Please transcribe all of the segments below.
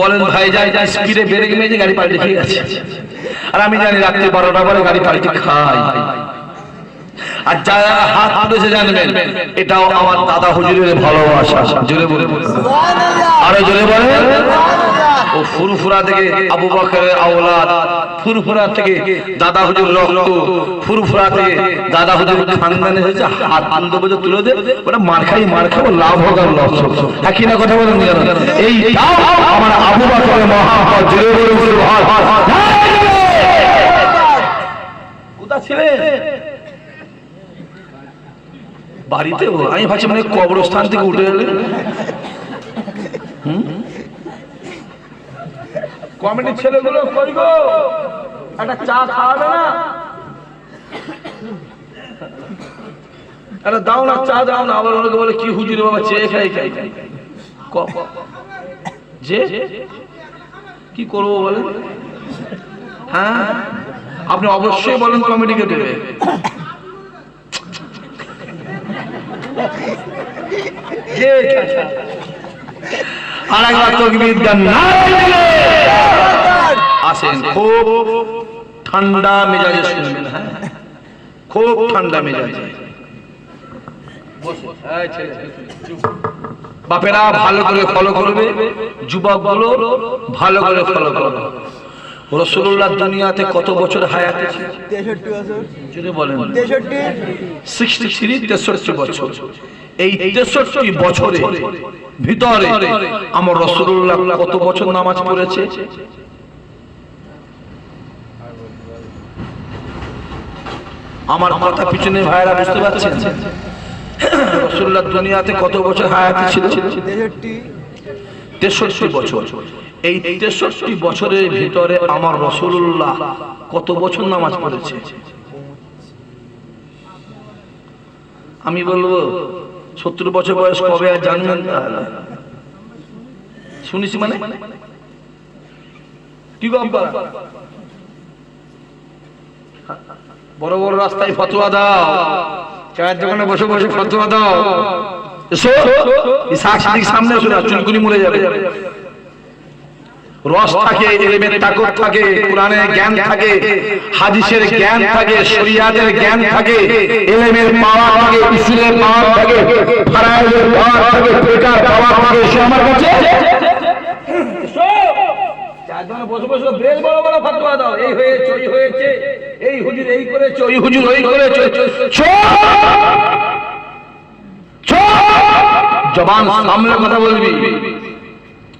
বলেন ভাই যাই যাই স্পিডে বেড়ে গেলে যে গাড়ি পাল্টে খেয়ে গেছে। আর আমি জানি রাত্রি বারোটা বারো গাড়ি পাল্টে খাই আর যারা হাত তুলেছে জানবেন এটাও আমার দাদা হুজুরের ভালোবাসা। জোরে বলে আরও জোরে বলেন। ও ফুরফুরা থেকে আবু বকরের আওলাদ, ফুরফুরা থেকে দাদা হুজুর রক্ত, ফুরফুরা থেকে দাদা হুজুর খানদানে হয়েছে, হাত আনন্দ বলে তুলে দে, ওটা মার খাই, মার খাব, লাভ হোক আর লস হোক। একই না কথা বলেন এই আমার আবু বকরের মহাপদ জোরে বলে কোথা বাড়িতে আমি ভাবছি মানে কবরস্থান থেকে উঠে এলে। কমিটির ছেলেগুলো কই গো? একটা চা খাওয়াবে না? একটা দাও না, চা দাও না, আবার ওনাকে বলে, কি হুজুর বাবা চেয়ে খাই খাই খাই। যে? কি করব বলেন? হ্যাঁ? আপনি অবশ্যই বলেন কমিটিকে দেবে। যে ঠান্ডা মেজাজে হ্যাঁ? খুব ঠান্ডা বাপেরা, ভালো করে ফলো করবে। যুবক বলো ভালো করে ফলো করবে। রসুল্লাহ দুনিয়াতে কত বছর হায়াতে যদি বলেন। সিক্সটি থ্রি তেষট্টি বছর। এই তেষট্টি বছরে ভিতরে আমার রসুল্লাহ কত বছর নামাজ পড়েছে? আমার কথা পিছনে ভাইরা বুঝতে পারছেন? রসুল্লাহ দুনিয়াতে কত বছর হায়াতে ছিল? তেষট্টি বছর। এই তেষট্টি বছরের ভিতরে আমার রসুল্লাহ কত বছর নামাজ পড়েছে? আমি বলব, সত্তর বছর বয়স কবে আর জানবেন? শুনিস মানে? কি বড় বড় রাস্তায় ফতোয়া দাও। চায়ের দোকানে বসে বসে ফতোয়া দাও। সামনে চুলকুনি মরে যাবে। রস থাকে এলেমের তাকত থাকে কোরআনের জ্ঞান থাকে হাদিসের জ্ঞান থাকে শরিয়াতের জ্ঞান থাকে এলেমের পাওয়ার থাকে ইসিলের পাওয়ার থাকে ফারাইলের থাকে থাকে এসো আমার কাছে চারজনে বসে বসে বেশ বড় বড় ফতোয়া দাও। এই হয়েছে ওই হয়েছে এই হুজুর এই ওই জবান সামলে কথা বলবি।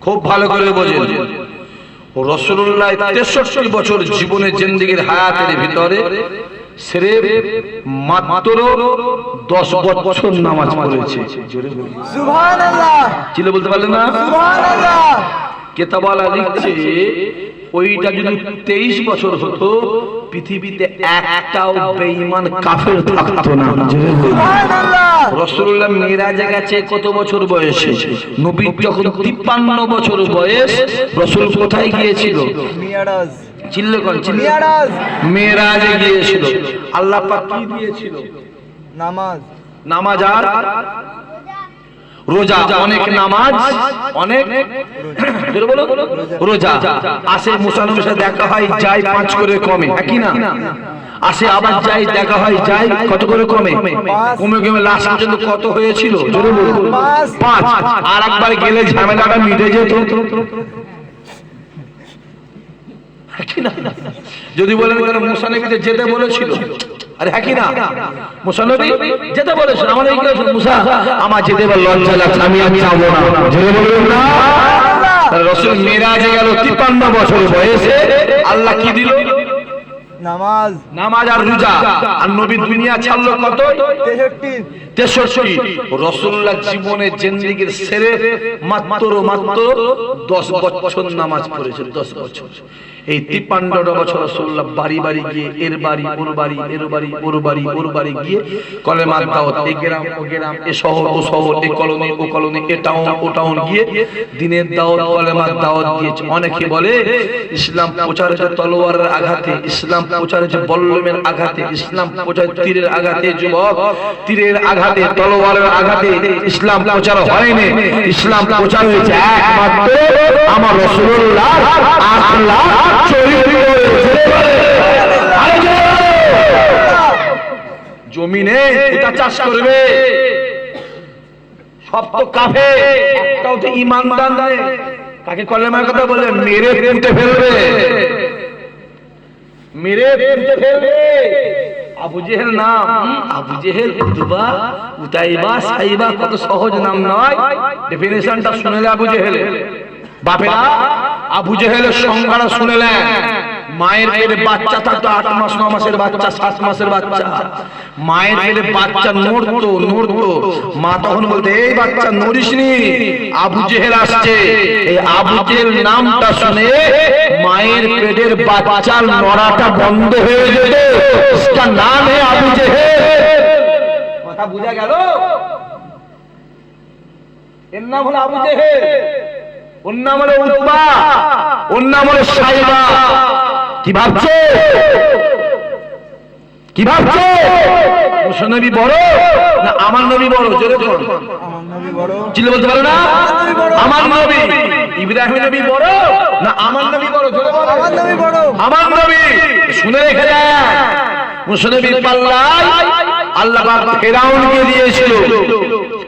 খুব ভালো করে বোঝেন রসুল্লাহ তেষট্টি বছর জীবনের জিন্দিগির হায়াতের ভিতরে সেরে মাত্র দশ বছর নামাজ পড়েছে। ছিল বলতে পারলেন না? কেতাবালা লিখছে ওইটা যদি তেইশ বছর হতো পৃথিবীতে একটাও বেঈমান কাফের থাকতো না। রসুল্লাহ মিরাজে গেছে কত বছর বয়সে? নবীর যখন তিপ্পান্ন বছর বয়স রসুল কোথায় গিয়েছিল? মিয়ারাজ চিল্লেকন চিল্লে মিয়ারাজ গিয়েছিল। আল্লাহ পাক কি দিয়েছিল? নামাজ। নামাজ আর? রোজা অনেক নামাজ অনেক রোজা। আসে মুসলমানের সাথে দেখা হয় যায় পাঁচ করে কমে একই না? আসে আবার যাই দেখা হয় যাই কত করে কমে? কমে কমে লাস্ট পর্যন্ত কত হয়েছিল? জোরে পাঁচ। আর একবার গেলে ঝামেলাটা মিটে যেত। যদি বলেন মুসানবীতে যেতে বলেছিল। আরে হ্যাঁ কি না? মুসানবী? যেতে বলেছিল আমার এই কেউ মুসা? আমার যেতে বল লজ্জা লাগছে আমি আমি যাব না। জোরে বলবেন না। রসুল মেরাজে গেল তিপ্পান্ন বছর বয়সে। আল্লাহ কি দিল? নামাজ। নামাজ আর রোজা। আর নবী দুনিয়া ছাড়লো কত? তেষট্টি। তেষট্টি। রসুল্লাহ জীবনের জেন্দিগির সেরে মাত্র মাত্র দশ বছর নামাজ পড়েছে দশ বছর। এই তিপ্পান্নটা বছর রসুল্লাহ বাড়ি বাড়ি গিয়ে, এর বাড়ি, ওর বাড়ি, এর বাড়ি, ওর বাড়ি ওর বাড়ি গিয়ে কলেমার দাওয়াত, এই গ্রাম, ও গ্রাম, এ শহর, ও শহর এই কলোনি, ও কলোনি, এ টাউন, ও টাউন গিয়ে দিনের দাওয়াত কলেমার দাওয়াত দিয়েছে। অনেকে বলে, ইসলাম প্রচার হচ্ছে তলোয়ারের আঘাতে, ইসলাম প্রচার হচ্ছে বল্লমের আঘাতে, ইসলাম প্রচার তীরের আঘাতে, যুবক, তীরের আঘাতে, তলোয়ারের আঘাতে ইসলাম প্রচার হয়নি। ইসলাম প্রচার হয়েছে একমাত্র আমার রসুল্লাহ আল্লাহ জমিনে এটা চাষ করবে। সব তো কাফে, একটাও তো ইমানদার নয় কাকে কলেমার কথা বলে? মেরে পুঁতে ফেলবে। মেরে পুঁতে ফেলবে। আবু জেহেল নাম। আবু জেহেল উতবা উতাইবা, সাইবা, কত সহজ নাম নয়। ডেফিনেশনটা শুনেলে আবু জেহেল বাপেরা, আবু জেহেলের সংজ্ঞাটা শুনেলেন মায়ের পেটে বাচ্চা থাকতো, আট মাস, ন মাসের বাচ্চা, সাত মাসের বাচ্চা। মায়ের বাচ্চা নড়তো নড়তো। মা তখন বলতে, এই বাচ্চা আবু জেহেল আসছে। এই আবু জেহেল নামটা শুনে মায়ের পেটের বাচ্চার নড়াটা বন্ধ হয়ে যেত। তার নাম হে আবু জেহেল। কথা বুঝা গেল? এর নাম হলো আবু জেহেল। ওর নাম হলো উতবা ওর নাম হলো সাইবা। কি ভাবছ? কি ভাবছ? বড় না আমার নবী বড়? জোরে করো চিল্লে বলতে পারো না? আমার নবী। ইব্রাহিম নবী বড় না আমার নবী বড়? জোরে বলো আমার নবী বড়। আমার নবী। শুনে রেখে দেন। আল্লাহ ফেরাউনকে দিয়েছিল।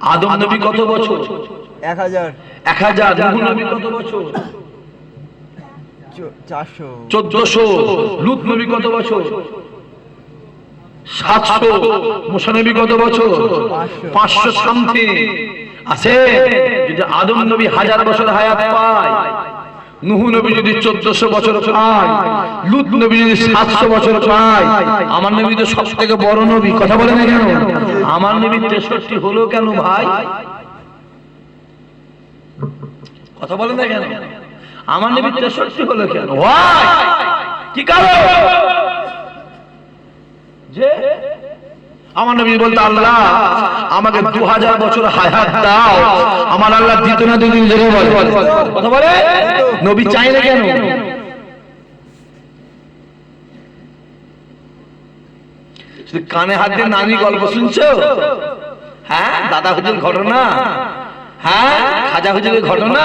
আদম নবী কত বছর? এক হাজার। এক হাজার। নূহ নবী কত বছর? চোদ্দশো। লুত নবী কত বছর? সাতশো। মুসানবী কত বছর? পাঁচশো সামথিং। আছে? যদি আদম নবী হাজার বছর হায়াত পায় নুহু নবী যদি চোদ্দশো বছর পায়, লুত নবী যদি সাতশো বছর পায়, আমার নবী তো সব থেকে বড় নবী, কথা বলে না কেন? আমার নবী তেষট্টি হলো কেন ভাই? কথা বলে না কেন? আমার নবী তেষট্টি হলো কেন? কি কারণ? যে আমার নবী বলতে আল্লাহ আমাকে দু হাজার বছর হায়াত দাও। আমার আল্লাহ দিত না দুদিন জেনে বলে। কথা বলে? নবী চাই না কেন? কানে? হাত দিয়ে নানি গল্প শুনছো? হ্যাঁ দাদা হুজুর ঘটনা? হ্যাঁ খাজা হুজুরের ঘটনা?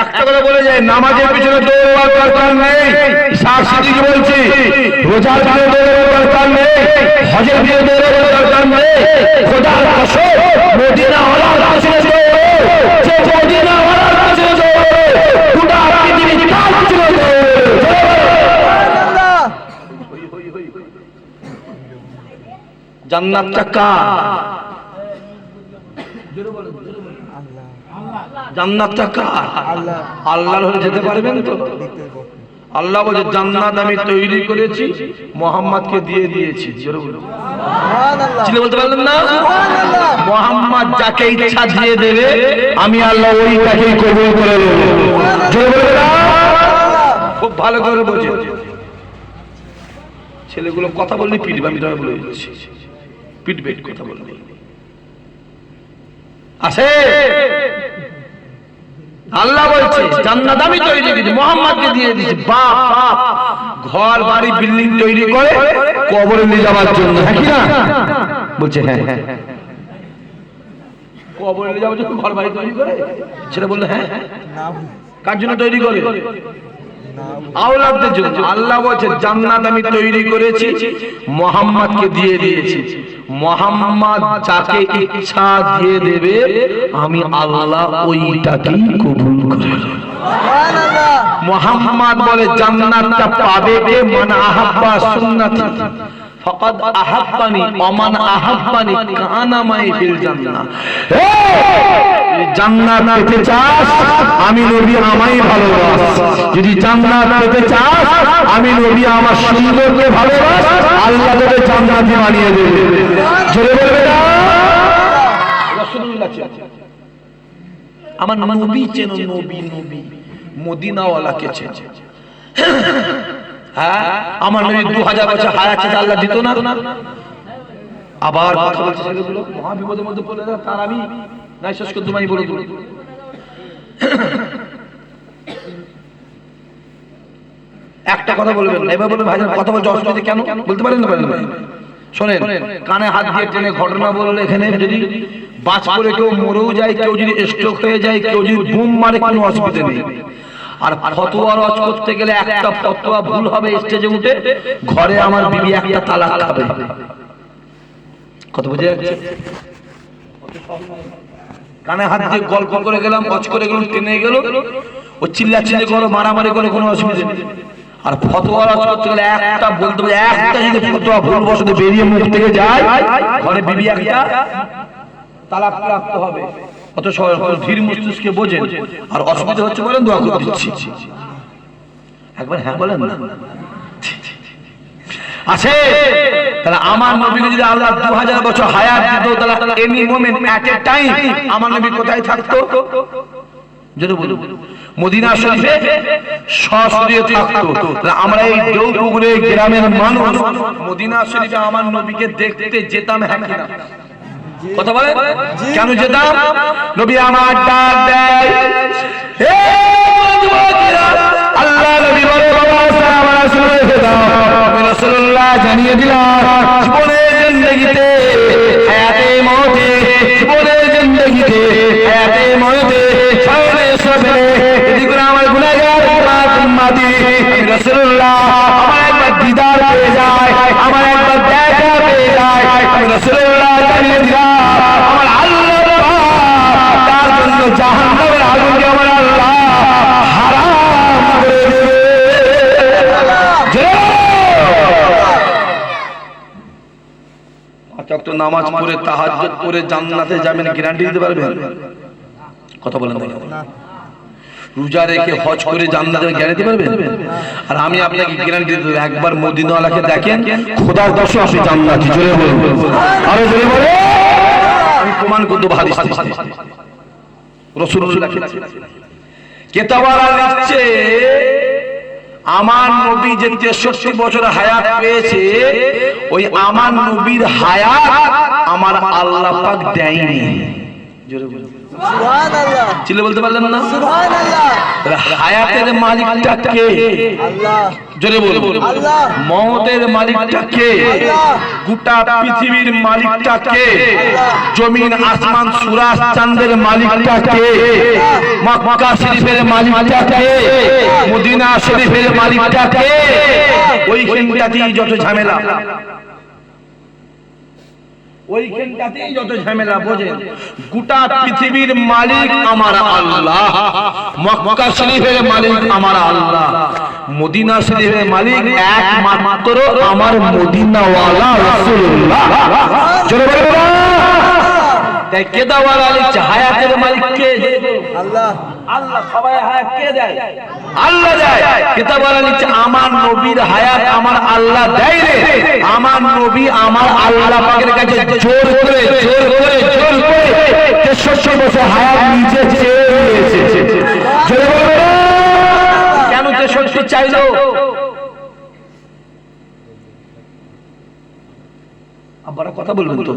একটা বলে নামাজের পিছনে বলছি রোজার নেই। জান্নাতটা কার আল্লাহ। জান্নাতটা কার আল্লাহ। আল্লাহর হলে যেতে পারবেন তো? আল্লাহ বলে জান্নাত আমি তৈরি করেছি মোহাম্মদকে দিয়ে দিয়েছি। জোরে বলুন আল্লাহ চিনে বলতে পারলেন না? মোহাম্মদ যাকে ইচ্ছা দিয়ে দেবে আমি আল্লাহ ওই তাকেই কবুল করে নেব। জোরে বলবে না? খুব ভালো করে বোঝে। ছেলেগুলো কথা বললে পিটবে আমি তোমায় বলে দিচ্ছি। পিটবে কথা বলবে। আসে। আল্লাহ বলছে, জান্নাত আমি তৈরি করেছি, মোহাম্মদকে দিয়ে দিয়েছি। বাপ বাপ, ঘর, বাড়ি, বিল্ডিং তৈরি করে কবরে নিয়ে যাওয়ার জন্য। হ্যাঁ কি না? বলছে হ্যাঁ হ্যাঁ। কবরে নিয়ে যাওয়ার জন্য ঘর, বাড়ি তৈরি করে? সেটা বলল হ্যাঁ না কার জন্য তৈরি করে? জন্য। আল্লাহ বলছে, জান্নাত আমি তৈরি করেছি, মোহাম্মদকে দিয়ে দিয়েছি। মোহাম্মদ যাকে ইচ্ছা দিয়ে দেবে, আমি আল্লাহ ওইটাকেই কবুল করে। মোহাম্মদ বলে, জান্নাতটা পাবে কে? আহাব্বা সুন্নতি। ফাকাদ আহাব্বানি ওমান আহাব্বানি কানা মাই ফিল জান্নাহ। জান্নাত পেতে চাস আমি নবী আমায় ভালোবাস। যদি জান্নাত পেতে চাস আমি নবী আমার সুন্দরকে ভালোবাস। আল্লাহ তোকে জান্নাতি বানিয়ে দেবে। জোরে বলবে না? রাসূলুল্লাহ আমার নবী চেন নবী নবী। মদিনাওয়ালাকে চেন। হ্যাঁ? আমার নবী দু হাজার বছর আল্লাহ দিত না? আবার কথা বলছে মহাবিপদের মধ্যে পড়ে তার আমি নাই শেষ করে তোমায় বলে একটা কথা বলবেন এবার বলবেন, ভাইজান, কথা অসুবিধা কেন? বলতে পারেন না পারেন শোনেন, কানে হাত দিয়ে টেনে ঘটনা বললে এখানে যদি বাজ করে কেউ মরেও যায়, কেউ যদি স্ট্রোক হয়ে যায়, কেউ যদি বুম মারে, কোনো অসুবিধা নেই। আর ফতোয়া রচ করতে গেলে একটা ফতোয়া ভুল হবে স্টেজে উঠে, ঘরে আমার বিবি একটা তালাক খাবে। কত বুঝে যাচ্ছে? কানে হাত দিয়ে গল্প করে গেলাম অচ করে গেলাম, টেনে গেল। ও চিল্লা চিল্লি করো, মারামারি করে কোনো অসুবিধা নেই। আর ফতোয়া রচ করতে গেলে একটা বলতে হবে, একটা যদি ফতোয়া ভুল বসতে বেরিয়ে মুখ থেকে যায়, ঘরে বিবি একটা তালাক হবে। ধীর মস্তিষ্কে আর অসুবিধা হচ্ছে বলেন, দোয়া করে দিচ্ছি। একবার হ্যাঁ বলেন আছে। তাহলে আমার নবীকে যদি আল্লাহ দু হাজার বছর হায়াত দিত, তাহলে any moment at a time আমার নবী কোথায় থাকতো? বলুন। মদিনা শরীফে থাকতো। আমরা এই গ্রামের মানুষ, মদিনা শরীফে আমার নবীকে দেখতে যেতাম হ্যাঁ কথা বলে? কেন যেতাম নবী আমার ডাক দেয়। আল্লাহ নবী বলে বাবা সালাম রাসূলের দাও রাসূলুল্লাহ জানিয়ে দিলাম জীবনের জিন্দেগিতে হায়াতে মওতে জীবনের জিন্দেগিতে হায়াতে মওতে সামনে সবে যদি কোনো আমার গুনাহগার উম্মত উম্মতি রাসূলুল্লাহ আমার একবার দিদার পেয়ে যায় আমার একবার দেখা পেয়ে যায় আমি রাসূলুল্লাহ জানিয়ে দিলাম জাহান্নামের আগুনকে আমার আল্লাহ? হারাম করে দেবে। জয়! পাঁচ ওয়াক্ত নামাজ পড়ে তাহাজ্জুদ করে জান্নাতে যাবেন গ্যারান্টি দিতে পারবেন? কথা বলেন না। রোজা রেখে হজ করে জান্নাতে গ্যারান্টি পারবেন? আর আমি আপনাকে গ্যারান্টি দেব, একবার মদিনাওয়ালাকে দেখেন খোদার দশে আপনি জান্নাতি। জোরে বলুন। আরও জোরে বলে আমি প্রমাণ করতে ভালো রসুল্লাহ কেতাবারা লিখছে আমার নবী যে তেষট্টি বছর হায়াত পেয়েছে ওই আমার নবীর হায়াত আমার আল্লাহ পাক দেয়নি। বলতে পারলেন না? হায়াতের মালিকটা কে? আল্লাহ। জোরে বলুন। মহতের মালিকটা কে? গোটা পৃথিবীর মালিকটা কে? জমিন আসমান সুরাজ চাঁদের মালিকটা কে? মক্কা শরীফের মালিকটা কে? মদিনা শরীফের মালিকটা কে? ওইখানটাতেই যত ঝামেলা। ওইখানটাতেই যত ঝামেলা বোঝেন? গোটা পৃথিবীর মালিক আমার আল্লাহ। মক্কা শরীফের মালিক আমার আল্লাহ। মদিনা শরীফের মালিক একমাত্র আমার মদিনাওয়ালা রাসূলুল্লাহ। জোরে বলো না। তাই কেদাওয়ালা আলী হায়াতের মালিক কে আল্লাহ। আল্লাহ সবাই হায়াত কে দেয়? আল্লাহ দেয়। কেতাবালা লিখছে আমার নবীর হায়াত আমার আল্লাহ দেয় রে। আমার নবী আমার আল্লাহ পাকের কাছে জোর করে জোর করে জোর করে তেষট্টি বছর হায়াত নিচে চেয়ে নিয়েছে। জোরে বলবে কেন চাইলো? কথা বলবেন তো?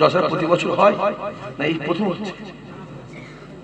যশোর প্রতি বছর হয়? না এই প্রথম হচ্ছে।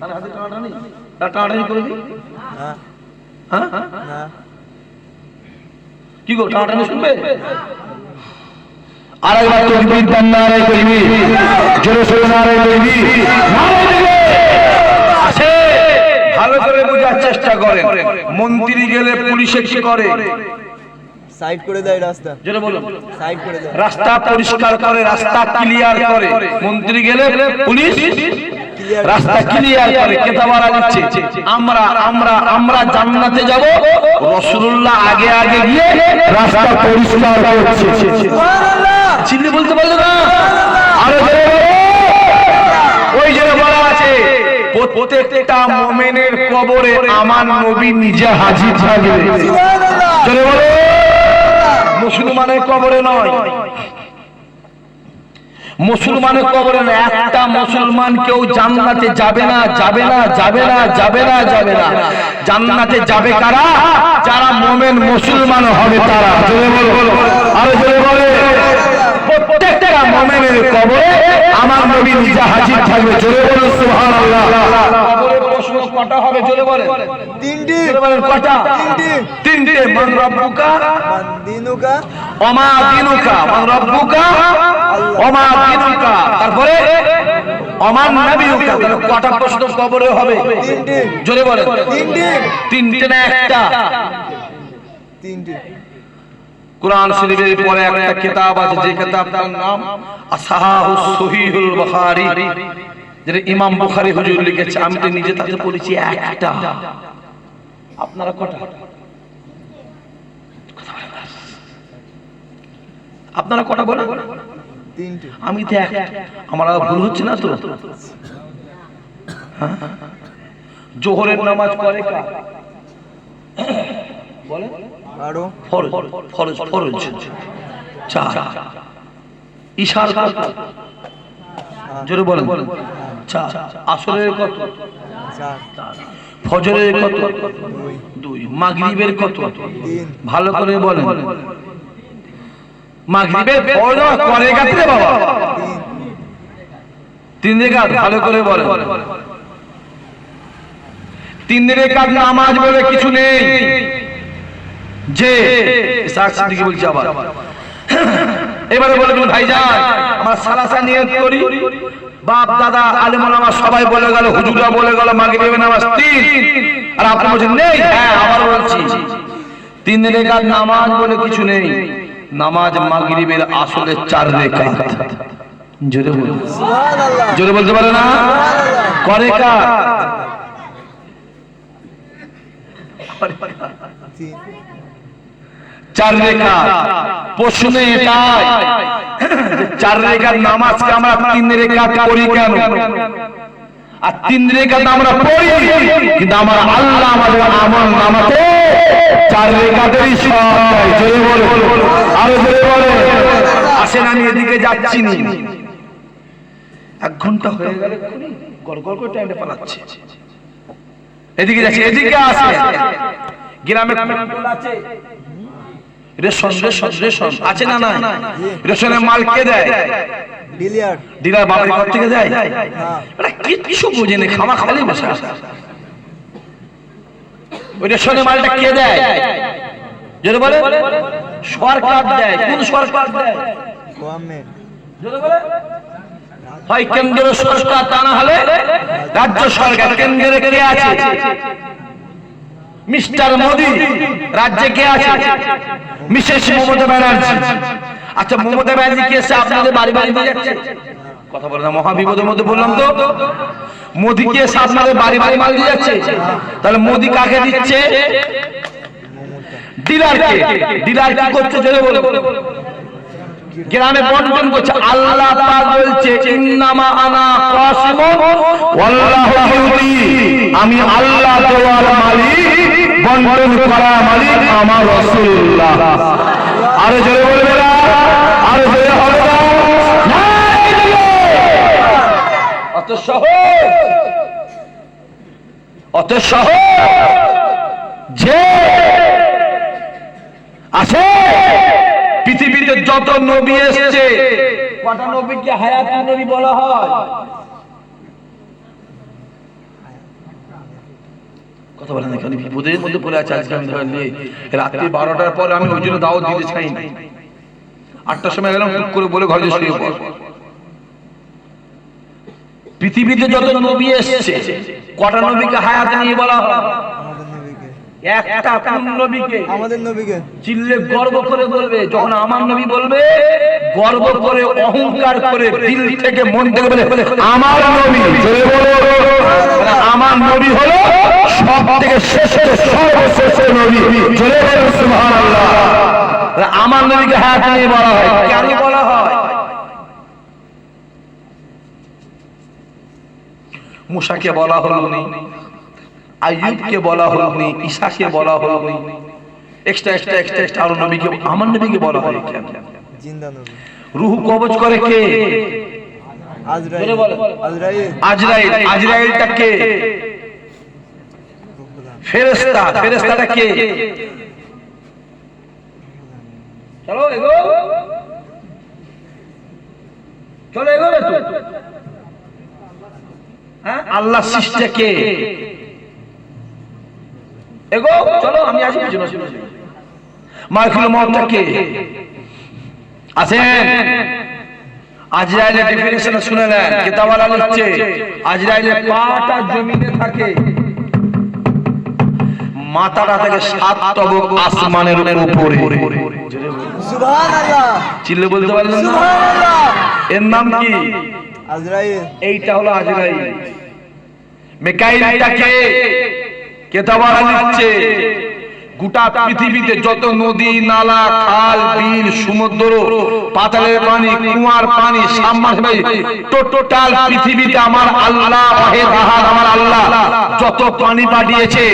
হাতে টানাটানি টানাটানি করে দিই হ্যাঁ। কি গো টানাটানি শুনবে? আর একবার তকবীর দেন নারায় কইবি জোরে সোরে নারায় কইবি নারায় দিবে। আসে। ভালো করে বোঝার চেষ্টা করে মন্ত্রী গেলে পুলিশে কি করে? সাইড করে দেয় রাস্তা। যেটা সাইড করে দেয়। রাস্তা পরিষ্কার করে রাস্তা ক্লিয়ার করে। মন্ত্রী গেলে পুলিশ রাস্তা ক্লিয়ার করে দিচ্ছে। আমরা আমরা আমরা জান্নাতে যাব। রসুল্লাহ আগে আগে গিয়ে রাস্তা পরিষ্কার করছে। চিল্লি বলতে পারল না? আরও ওই জন্য বলা আছে প্রত্যেকটা মোমেনের কবরে আমার নবী নিজে হাজির থাকবে। মুসলমানের কবরে নয় মুসলমানের কবরে না একটা মুসলমান কেউ জান্নাতে যাবে না যাবে না যাবে না যাবে না যাবে না। জান্নাতে যাবে কারা? যারা মোমেন মুসলমান হবে তারা। জোরে বলো আরও জোরে বলে। প্রত্যেকটা মোমেনের কবরে আমার নবী নিজে হাজির থাকবে। জোরে বলুন সুবহানাল্লাহ। প্রশ্ন কটা হবে? জোরে বলে তিনটি। বলেন কটা? তিনটি। তিনটে। মান রব্বুকা। মান দিনুকা। তারপরে কটা প্রশ্ন কবরে হবে? জোরে বলে তিনটে না একটা? কোরআন শরীফের পরে একটা কিতাব আছে, যে কিতাবটার নাম সহিহুল বুখারী। যেটা ইমাম বুখারী হুজুর লিখেছে, আমি তো নিজে তাকে পড়েছি একটা। আপনারা কটা? আপনারা কটা বলেন? আমি তো এক। আমার ভুল হচ্ছে না তো? হ্যাঁ? জোহরের নামাজ করে? কা বলে ফরজ ফরজ ফরজ। চার। ইশার কত? জোরে বলেন। চার। আসরের কত? ফজরের কত? দুই। দুই। মাগরিবের কত? তিন। ভালো করে বলেন। মাগরিবের ফরজ করে কাটতে বাবা। তিন তিন রেখাত ভালো করে বলেন। তিন রেখাত নামাজ বলে কিছু নেই। যে সাক্ষী বলছি আবার। এবারে বলে দিন ভাইজান আমরা সালাসা নিয়ত করি। বাপ দাদা আলেম ওলামা সবাই বলে গেল হুজুরা বলে গেল মাগরিবের নামাজ তিন। আর আপনি বলছেন নেই হ্যাঁ আবার বলছি। তিন রেখাত নামাজ বলে কিছু নেই। নামাজ মাগরিবের আসলে চার রেখাত। জোরে বলুন জোরে বলতে পারে না? করে কার চার রেখা প্রশ্ন এটাই চার রেখার নামাজকে আমরা তিন রেখা করি কেন? আর তিন রেখা তো আমরা পড়ি কিন্তু আমার আল্লাহ আমাদের আমল নামাতে চার রেখাতেরই সব। জোরে বলে আরও জোরে বলে। আসেন আমি এদিকে যাচ্ছি নি। এক ঘণ্টা হয়ে গেলে গড় গড় করে টাইমটা পালাচ্ছে। এদিকে যাচ্ছি এদিকে আসে গ্রামে আছে। রেশন রেশন রেশন আছে না না রেশনের মাল কে দেয়? Dealer dealer. বাবার ঘর থেকে দেয়? হ্যাঁ। এটা কি কিছু বুঝে নেই খামা খালি বসে ওই রেশনের মালটা কে দেয়? বলে। সরকার দেয়। কোন সরকার দেয়? গভর্নমেন্ট। যদি বলে। হয় কেন্দ্র সরকার তা না হলে রাজ্য সরকার। কেন্দ্রে কে আছে? মিস্টার মোদি রাজ্যে কে আছে? মিসেস মমতা ব্যানার্জি। আচ্ছা মমতা ব্যানার্জি কে এসে আপনাদের বাড়ি বাড়ি দিয়ে যাচ্ছে? কথা বলে না মহাবিপদের মধ্যে বললাম তো। মোদি কে এসে আপনাদের বাড়ি বাড়ি মাল দিয়ে যাচ্ছে? তাহলে মোদি কাকে দিচ্ছে? ডিলারকে। ডিলার কি করছে জেনে বলো। গ্রামে বন্টন করছে। আল্লাহ পাক বলছে ইন্নামা আনা কাসিমুন। ওয়াল্লাহু আমি আল্লাহ দেওয়ার মালিক। বন্টন করা মালিক আমার রসুল্লাহ আরও জোরে বলবে না, আরও জোরে হবে অত সহজ। যে আছে, পৃথিবীতে যত নবী এসেছে, কটা নবীকে হায়াত নবী বলা হয়? কথা বলেন না বিপদের মধ্যে পড়ে আছে আজকে আমি ধরেন রাত্রি বারোটার পর আমি ওই জন্য দাওয়াত দিতে চাই না আটটার সময় গেলাম টুক করে বলে ঘরে শুয়ে পড়। পৃথিবীতে যত নবী এসেছে, কটা নবীকে হায়াত নিয়ে বলা হয়? একটা কোন নবীকে আমাদের নবীকে। চিল্লে গর্ব করে বলবে যখন আমার নবী বলবে গর্ব করে অহংকার করে দিল থেকে মন থেকে বলে আমার নবী আমার নবী হলো সব থেকে নবী। সুবহানাল্লাহ। মানে আমার নবীকে হায়াত নিয়ে বলা হয়। কেন বলা হয়? মুসাকে বলা হলো আইয়ুবকে বলা হলো নি ঈশাকে বলা হলো নি এক্সট্রা এক্সট্রা এক্সট্রা এক্সট্রা আরও নবীকে আমার নবীকে বলা হয় কেন? জিন্দা নবী। রুহু কবজ করে কে? আজরাইল। জোরে বলো। আজরাইল। আজরাইল আজরাইলটা কে? ফেরেশতা ফেরেশতাটা কে? চলো এগো। চলো এগো রে তুই হ্যাঁ? আল্লাহ সৃষ্টি কে? এগো চলো আমি আসি পিছনে। মাইকুল মহত্তা কে আছেন আজরাইলের ডেফিনেশন শুনে নেন কিতাবালা লিখছে আজরাইলের পাটা জমিনে থাকে। মাথাটা থেকে সাত তবক আসমানের উপরে। সুবহানাল্লাহ। চিল্লে বলতে পারলেন সুবহানাল্লাহ। এর নাম কি? আজরাইল। এইটা হলো আজরাইল। মেকাইলটাকে লিখছে গোটা পৃথিবীতে যত নদী নালা খাল বিল সমুদ্র পাতালের পানি কুয়ার পানি টোটাল পৃথিবীতে আমার আল্লাহ আহাদ আমার আল্লাহ যত পানি পাঠিয়েছে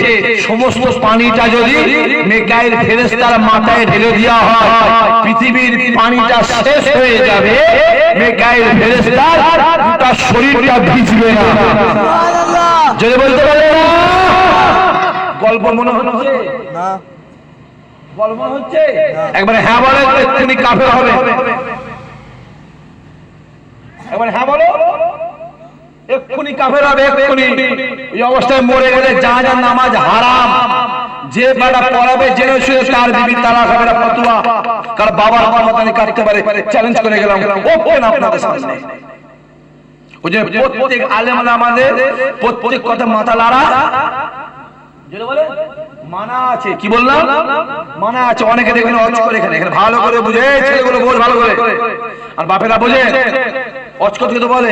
সমস্ত পানিটা যদি মেকাইল ফেরেশতার মাথায় ঢেলে দেওয়া হয় পৃথিবীর পানিটা শেষ হয়ে যাবে মেকাইল ফেরেশতার গোটা শরীরটা ভিজবে না। যদি বলতে পারবে না গল্প মনে হচ্ছে? না। গল্প হচ্ছে? একবারে হ্যাঁ বলে এক্ষুনি কাফের হবে। একবার হ্যাঁ বলো। এক্ষুনি কাফের হবে এক্ষুনি। এই অবস্থায় মরে গেলে যা যা নামাজ হারাম। যে বেটা পড়াবে জেনে শুয়ে তার বিবি তারা হবে না ফতুয়া। কারণ বাবার কাটতে পারে। চ্যালেঞ্জ করে গেলাম। ওপেন আপনাদের সামনে। ওই জন্য প্রত্যেক আলেম আমাদের প্রত্যেক কথা মাথা লাড়া মানা আছে। কি বললাম? মানা আছে। অনেকে এখানে। ভালো করে বুঝে, ছেলেগুলো বল ভালো করে। আর বাপেরা বোঝে অচকট করতে বলে।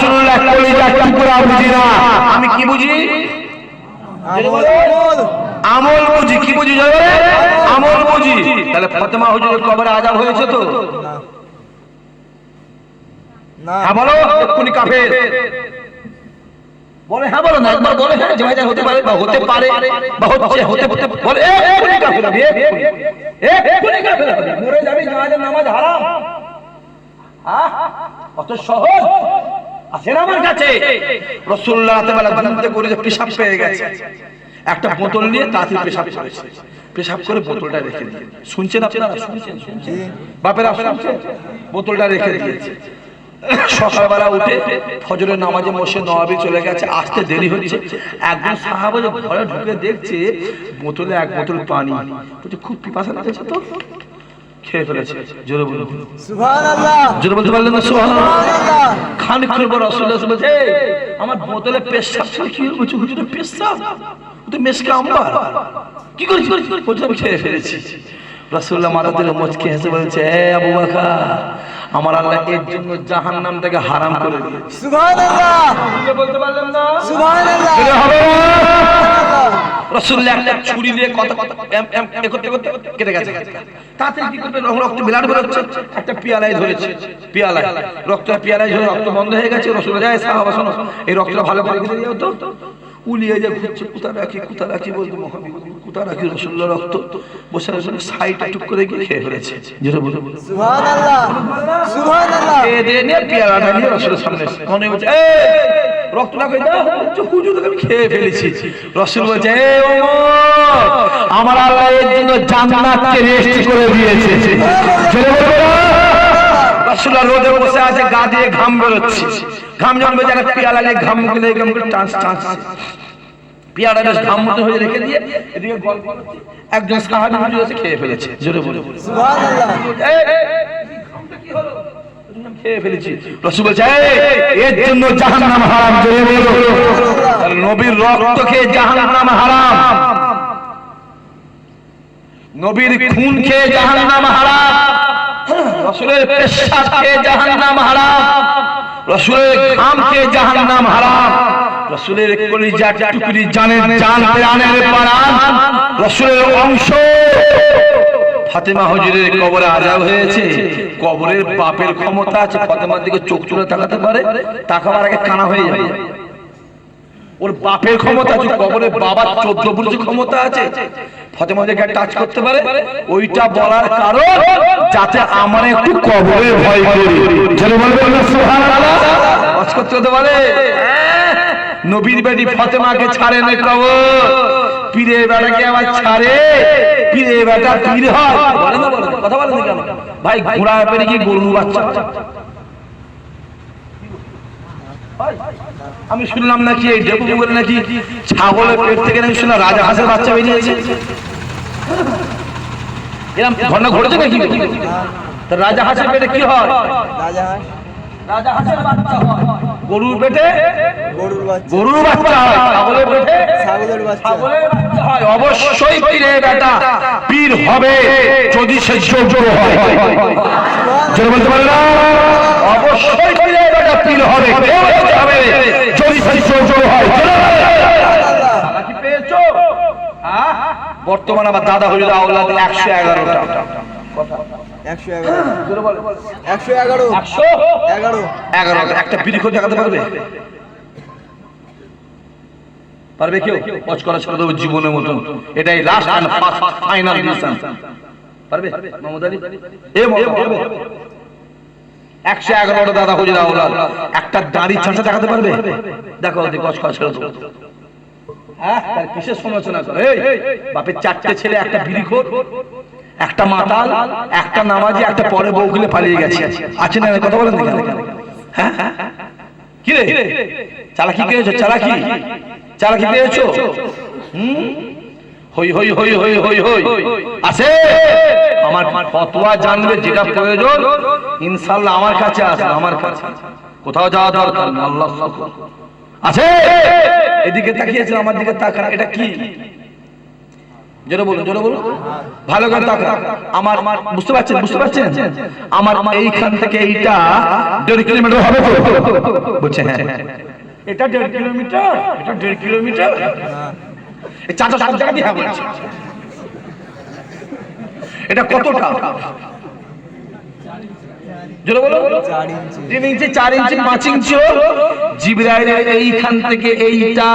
আমি রাসূলুল্লাহ কলিজা টুকরা বুঝি না? আমি কি বুঝি? আমল। বুঝি। কি বুঝি আমল বুঝি। তাহলে ফাতেমা হুজুরের কবরে আজাব হয়েছে তো? হ্যাঁ বলো এক্ষুনি কাফের। বলে হ্যাঁ বলো না একবার বলে হ্যাঁ ভাই হতে পারে বা হতে পারে বা হচ্ছে হতে হতে বলে এক্ষুনি কাফের হবে এক্ষুনি। কাফের হবে। মরে যাবি জামাজের নামাজ হারাম। হ্যাঁ অত সহজ। আছে আমার কাছে। রসুল্লাহ বেলা ঘুমতে করে যে পেশাব পেয়ে গেছে। একটা বোতল নিয়ে তাড়াতাড়ি পেশাব করেছে। পেশাব করে বোতলটা রেখে দিয়ে শুনছেন আপনারা? শুনছেন শুনছেন? বাপেরা বোতলটা রেখে দিয়েছে। সকালবেলা উঠে ফজরের নামাজে মসে নবাবি চলে গেছে। আসতে দেরি হচ্ছে। একজন সাহাবা যে ঘরে ঢুকে দেখছে বোতলে এক বোতল পানি। খুব পিপাসা লাগছে তো। খেয়ে ফেলেছে। জোরে বলুন। জোরে বলতে পারলেন না সুহান খান খান বড় রাসূলুল্লাহ বলছে আমার বোতলে পেশাব ছিল কি বলছে হুজুরের পেশাব? তো মেসকে আম্বার। কি করে বলছে খেয়ে ফেলেছি। রসুল্লাহ মারা দিলে মোচকে হেসে বলছে এ আবু বাকা আমার আল্লাহ এর জন্য জাহান নামটাকে হারাম করে দিয়েছে। বলতে পারলাম না। রসুল্লাহ একটা ছুরি দিয়ে কত করতে করতে কেটে গেছে। তাতে কি করবে রক্ত- রক্ত বিলাট বেরোচ্ছে। একটা পিয়ালায় ধরেছে। পিয়ালায় রক্ত পিয়ালায় ধরে রক্ত বন্ধ হয়ে গেছে। রসুল্লাহ শোনো। এই রক্তটা ভালো করে রেখে দিও তো। উলিয়ে যে ঘুরছে কোথা রাখি কোথা রাখি বলতে কোথা রাখি রসুল্লাহ রক্ত? বসে সাইড টুক করে গিয়ে খেয়ে ফেলেছে। যেটা বলে সুবহানাল্লাহ সুবহানাল্লাহ। খেয়ে দিয়ে নিয়ে পেয়ালাটা নিয়ে রসুলের সামনে মনে "এই, রক্তটা কই দাও হুজুর আমি খেয়ে ফেলেছি। রসুল বলছে "এই ওমর, আমার আল্লাহ এর জন্য জান্নাতকে রেস্ট করে দিয়েছে। ছেলে বলবে না। রসুল্লাহ রোদে বসে আছে গা দিয়ে ঘাম বেরোচ্ছে। ঘাম জমবে যারা পেয়ালা নিয়ে ঘাম মুখে দিয়ে টাঁচ টাঁচ পেয়ালা বেশ ঘাম মতো হয়ে রেখে দিয়ে এদিকে গল্প একজন সাহাবি হুজুর এসে খেয়ে ফেলেছে জোরে বলে সুবহানাল্লাহ। এই, এই, খেয়ে ফেলেছি। রসুল বলছে এর জন্য জাহান্নাম হারাম জোরে বলো নবীর রক্ত খেয়ে জাহান্নাম হারাম। নবীর খুন খেয়ে জাহান্নাম হারাম। রসুলের পেশাব খেয়ে জাহান্নাম হারাম? রসুলের ঘাম খেয়ে জাহান্নাম হারাম? রসুলের কলিজা টুকরি জানের জান প্রাণের প্রাণ? রসুলের অংশ? ফাতেমা হুজুরের কবরে আজাব হয়েছে। কবরের বাপের ক্ষমতা আছে, ফাতেমার দিকে চোখ তুলে তাকাতে পারে, তাকাবার আগে কানা হয়ে যাবে। ওর বাপের ক্ষমতা আছে কবরের বাবার চোদ্দ পুরুষ ক্ষমতা আছে। ফাতেমা হুজুরকে টাচ করতে পারে? ওইটা বলার কারণ যাতে আমার একটু কবরের ভয় করি। ছেলে বলবে। কাজ করতে হতে পারে? নবীর বেটি ফাতেমাকে ছাড়ে না কবর। পীরের বেটাকে আবার ছাড়ে। পীরের বেটা পীর হয়। কথা বলে কেন? ভাই ঘোড়া পেরে কি গরু বাচ্চা? আমি শুনলাম নাকি এই ডেপু নাকি ছাগলের পেট থেকে নাকি শুনলাম রাজা হাঁসের বাচ্চা বেরিয়েছে। এরকম ঘটনা ঘটেছে নাকি? রাজা হাঁসের পেটে কি হয়? রাজা হাঁস? রাজা হাঁসের বাচ্চা হয়। গরুর পেটে? গরুর বাচ্চা। গরুর বাচ্চা হয় ছাগলের পেটে? ছাগলের বাচ্চা। ছাগলের বাচ্চা হয় অবশ্যই পীরে বেটা। পীর হবে যদি সে যোগ্য হয়। বলতে পারে না। অবশ্যই পীরে বেটা পীর হবে। যদি সে যোগ্য হয়। হ্যাঁ? বর্তমান আমার দাদা হইল আওলাদ একশো এগারোটা। একশো এগারো। একশো এগারো। একশো? এগারো। এগারো। একটা বিড়ি খোঁজ দেখাতে পারবে? পারবে কেউ? পচ করা দেবো জীবনের মতন। এটাই লাস্ট ফার্স্ট ফাইনাল ডিসিশন পারবে? মোহাম্মদ আলী? এ একশো এগারোটা দাদা একটা দেখাতে পারবে? দেখো দেবো হ্যাঁ? কিসের সমালোচনা বাপের চারটে ছেলে, একটা বিড়ি খোর, একটা মাতাল, একটা নামাজি, একটা পরে পালিয়ে গেছে। আছে না কথা বলেন? হ্যাঁ? কি রে? চালাকি পেয়েছ চালাকি? চালাকি পেয়েছ হুম? হই হই হই হই হই হই। আছে আমার ফতোয়া জানবে যেটা প্রয়োজন। ইনশাআল্লাহ আমার কাছে আসবে আমার কাছে। কোথাও যাওয়া দরকার না আল্লাহ। আছে এদিকে তাকিয়েছে আমার দিকে তাকান। এটা কি? জোরে বলুন জোরে বলুন। ভালো করে তাকান। আমার আমার বুঝতে পারছেন বুঝতে পারছেন? আমার এইখান থেকে এইটা দেড় কিলোমিটার হবে তো? বলছে হ্যাঁ। এটা দেড় কিলোমিটার? এটা দেড় কিলোমিটার? চাচা সব জায়গা দিয়ে বলছে। এটা কতটা? জোরে বলো। চার ইঞ্চি তিন ইঞ্চি চার ইঞ্চি পাঁচ ইঞ্চি জিব্রাইলের এইখান থেকে এইটা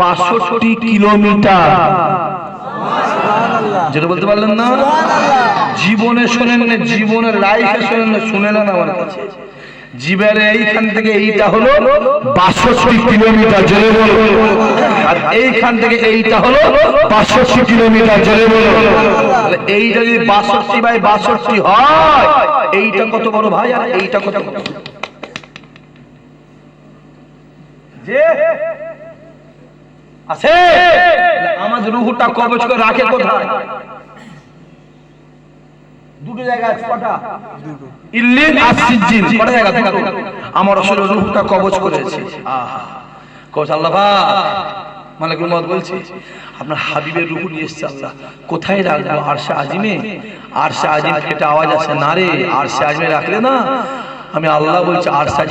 বাষট্টি কিলোমিটার। যেটা বলতে পারলেন না? জীবনে শোনেন না জীবনের লাইফে শোনেন না শুনে নেন আমার কাছে জীবের এইখান থেকে এইটা হলো বাষট্টি কিলোমিটার, জোরে বলো। আর এইখান থেকে এইটা হলো বাষট্টি কিলোমিটার, জোরে বলো। এইটা যদি বাষট্টি বাই বাষট্টি হয়, এইটা কত বড় ভাই, আর এইটা কত যে আছে? আমাদের রুহুটা কবচ করে রাখে কোথায়? দুটো জায়গা আছে কটা? দুটো। ইল্লিন কটা জায়গা? দুটো। আমার আসলে রুহটা কবচ করেছে। আহা। কোচ আল্লাহ পাক মালিকুল মত বলছি আপনার হাবিবের রুহু নিয়ে এসছে আল্লাহ। কোথায় রাখব? আরশা আজিমে? আরশা আজিম একটা আওয়াজ আছে না রে আরশা আজিমে রাখলে না? আমি আল্লাহ বলছি আরশা